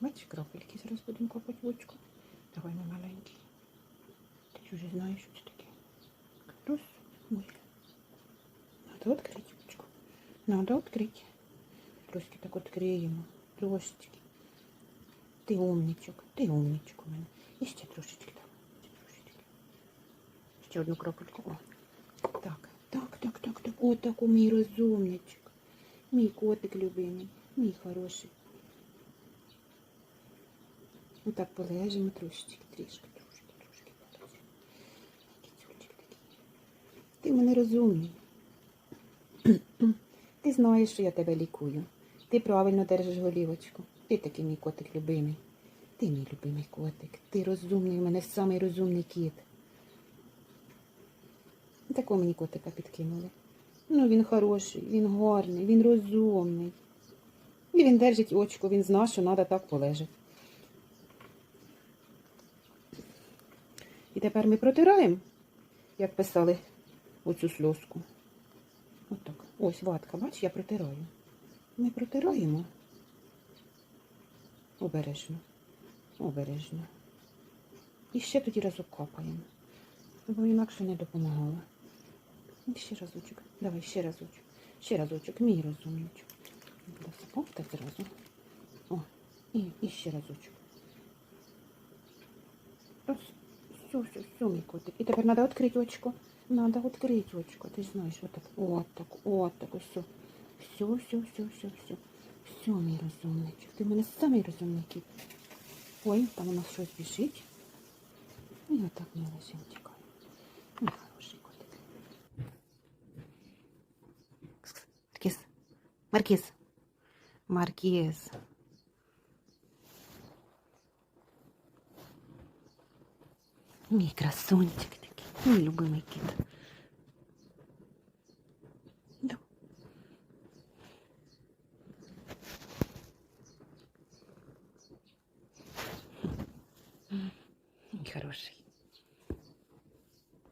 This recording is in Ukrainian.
Бачиш, крапельки зараз будемо копати в очко. Давай мій маленький. Ти ж вже знаєш, що це таке. Раз, ой. Надо відкрити очко. Надо відкрити. Трошки так відкриємо. Трошечки. Ти умничок, ти умничок у мене. І ще трошечки там. Ще. Одну крапельку. О. Так, так, так, так, так. О, так, мій розумничок. Мій котик любимий, мій хороший. Отак полежимо трошечки, трішки, трошки, трошки такий. Ти мене розумний. Ти знаєш, що я тебе лікую. Ти правильно держиш голівочку. Ти такий мій котик любимий. Ти мій любимий котик. Ти розумний, у мене самий розумний кіт. Такого мені котика підкинули. Ну, він хороший, він гарний, він розумний. І він держить очко, він знає, що треба так полежати. Тепер ми протираємо, як писали оцю сльозку. Отак. Ось ватка, бач, я протираю. Ми протираємо. Обережно. Обережно. І ще тоді разок капаємо. Бо інакше не допомагало. І ще разочок. Давай ще разочок. Ще разочок. Мій розумничок. Так зразу. О, і, і ще разочок. Ось. Все, все, все, мій котик. І тепер треба відкрити очко. Надо відкрити очко. Ти ж знаєш, отак. От так, от так, все. Все, все, все, все, все. Все, мій розумничок. Ти в мене самий розумний кіт. Ой, там у нас щось біжить. І отак ми лежимо, чекаємо. Мій хороший котик. Маркіз. Маркіз. Маркіз. Мій красунчик такий. Мій любимий кіт. Да. Мій хороший.